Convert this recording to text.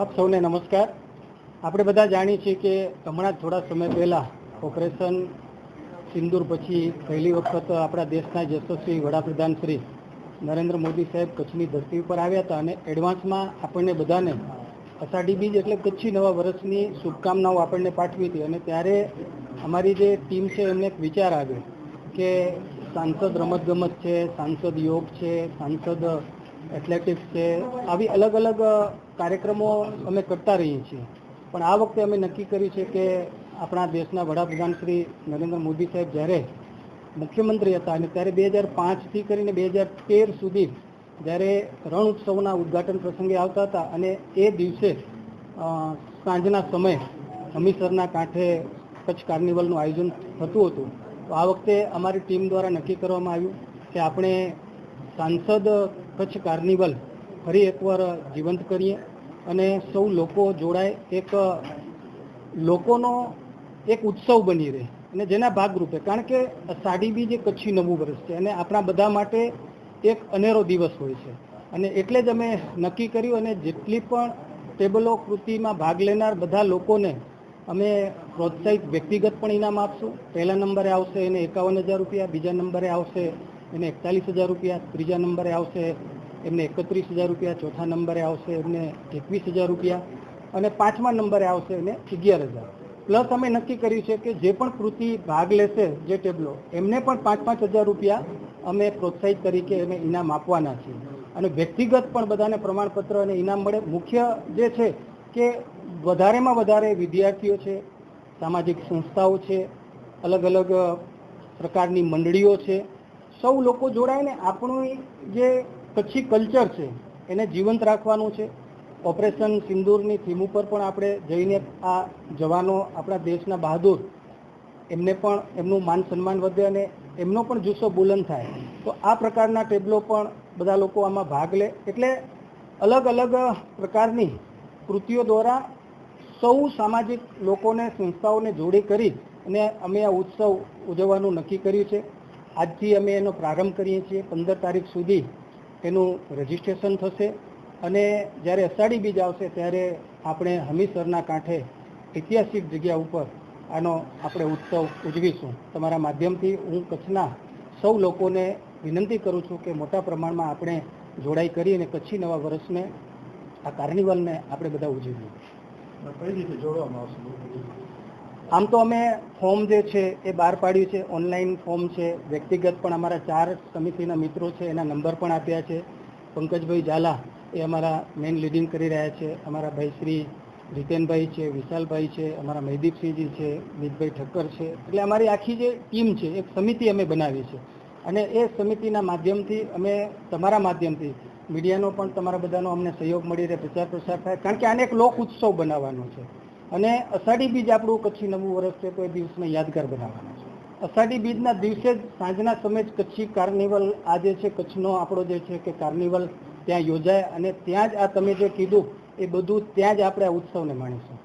આપ સૌને નમસ્કાર. આપણે બધા જાણીએ છીએ કે હમણાં થોડા સમય પહેલા ઓપરેશન સિંદૂર પછી પહેલી વખત આપણા દેશના યશસ્વી વડાપ્રધાન શ્રી નરેન્દ્ર મોદી સાહેબ કચ્છની ધરતી ઉપર આવ્યા હતા અને એડવાન્સમાં આપણને બધાને અષાઢી બીજ એટલે કચ્છી નવા વર્ષની શુભકામનાઓ આપણને પાઠવી હતી અને ત્યારે અમારી જે ટીમ છે એમને એક વિચાર આવ્યો કે સાંસદ રમતગમત છે, સાંસદ યોગ છે, સાંસદ એથ્લેટિક્સ છે આવી અલગ અલગ કાર્યક્રમો અમે કરતા રહીએ છીએ. પણ આ વખતે અમે નક્કી કર્યું છે કે આપણા દેશના વડાપ્રધાન શ્રી નરેન્દ્ર મોદી સાહેબ જ્યારે મુખ્યમંત્રી હતા અને ત્યારે બે હજાર પાંચથી કરીને બે હજાર તેર સુધી જ્યારે રણ ઉત્સવના ઉદ્ઘાટન પ્રસંગે આવતા હતા અને એ દિવસે સાંજના સમયે હમીસરના કાંઠે કચ્છ કાર્નિવલનું આયોજન થતું હતું. તો આ વખતે અમારી ટીમ દ્વારા નક્કી કરવામાં આવ્યું કે આપણે સાંસદ કચ્છ કાર્નિવલ ફરી એકવાર જીવંત કરીએ અને સૌ લોકો જોડાય. એક લોકોનો એક ઉત્સવ બની રહે અને જેના ભાગરૂપે. કારણ કે સાડી બી જે કચ્છી નવું વર્ષ છે અને આપણા બધા માટે એક અનેરો દિવસ હોય છે. અને એટલે જ અમે નક્કી કર્યું અને જેટલી પણ ટેબલો કૃતિમાં ભાગ લેનાર બધા લોકોને અમે પ્રોત્સાહિત વ્યક્તિગત પણ ઇનામ આપશું. પહેલા નંબરે આવશે એને એકાવન હજાર રૂપિયા, બીજા નંબરે આવશે એને એકતાલીસ હજાર રૂપિયા, ત્રીજા નંબરે આવશે એમને એકત્રીસ હજાર રૂપિયા, ચોથા નંબરે આવશે એમને એકવીસ હજાર રૂપિયા અને પાંચમા નંબરે આવશે એને અગિયાર હજાર. પ્લસ અમે નક્કી કર્યું છે કે જે પણ કૃતિ ભાગ લેશે જે ટેબલો, એમને પણ પાંચ પાંચ હજાર રૂપિયા અમે પ્રોત્સાહિત તરીકે એને ઇનામ આપવાના છીએ. અને વ્યક્તિગત પણ બધાને પ્રમાણપત્ર અને ઇનામ મળે. મુખ્ય જે છે કે વધારેમાં વધારે વિદ્યાર્થીઓ છે, સામાજિક સંસ્થાઓ છે અલગ અલગ પ્રકારની મંડળીઓ છે. સૌ લોકો જોડાય ને આપણું જે કચ્છી કલ્ચર છે, એને જીવંત રાખવાનું છે. ઓપરેશન સિંદૂરની થીમ ઉપર પણ આપણે જઈને આ જવાનો આપણા દેશના બહાદુર, એમને પણ એમનું માન સન્માન વધે અને એમનો પણ જુસ્સો બુલંદ થાય. તો આ પ્રકારના ટેબલો પણ બધા લોકો આમાં ભાગ લે. એટલે અલગ અલગ પ્રકારની કૃતિઓ દ્વારા સૌ સામાજિક લોકોને, સંસ્થાઓને જોડી કરી અને અમે આ ઉત્સવ ઉજવવાનું નક્કી કર્યું છે. આજથી અમે એનો પ્રારંભ કરીએ છીએ. પંદર તારીખ સુધી એનું રજીસ્ટ્રેશન થશે અને જ્યારે અષાઢી બીજ આવશે ત્યારે આપણે હમીસરના કાંઠે ઐતિહાસિક જગ્યા ઉપર આનો આપણે ઉત્સવ ઉજવીશું. તમારા માધ્યમથી હું કચ્છના સૌ લોકોને વિનંતી કરું છું કે મોટા પ્રમાણમાં આપણે જોડાઈ કરી અને કચ્છી નવા વર્ષને, આ કાર્નિવલને આપણે બધા ઉજવીએ. કઈ રીતે જોડવામાં આવશે? આમ તો અમે ફોર્મ જે છે એ બહાર પાડ્યું છે, ઓનલાઈન ફોર્મ છે, વ્યક્તિગત પણ અમારા ચાર સમિતિના મિત્રો છે, એના નંબર પણ આપ્યા છે. પંકજભાઈ ઝાલા એ અમારા મેઇન લીડિંગ કરી રહ્યા છે. અમારા ભાઈ શ્રી જીતેનભાઈ છે, વિશાલભાઈ છે, અમારા મહિદીપસિંહજી છે, મિતભાઈ ઠક્કર છે. એટલે અમારી આખી જે ટીમ છે, એક સમિતિ અમે બનાવી છે. અને એ સમિતિના માધ્યમથી અમે, તમારા માધ્યમથી મીડિયાનો પણ તમારા બધાનો અમને સહયોગ મળી રહે પ્રચાર પ્રસાર થાય. કારણ કે આને એક લોક ઉત્સવ બનાવવાનો છે. અને અષાઢી બીજ આપણું કચ્છી નવું વર્ષ છે તો એ દિવસને યાદગાર બનાવવાનો છે. અષાઢી બીજના દિવસે જ સાંજના સમયે જ કચ્છી કાર્નિવલ આ જે છે, કચ્છનો આપણો જે છે કે કાર્નિવલ ત્યાં યોજાય અને ત્યાં જ આ તમે જે કીધું એ બધું ત્યાં જ આપણે આ ઉત્સવને માણીશું.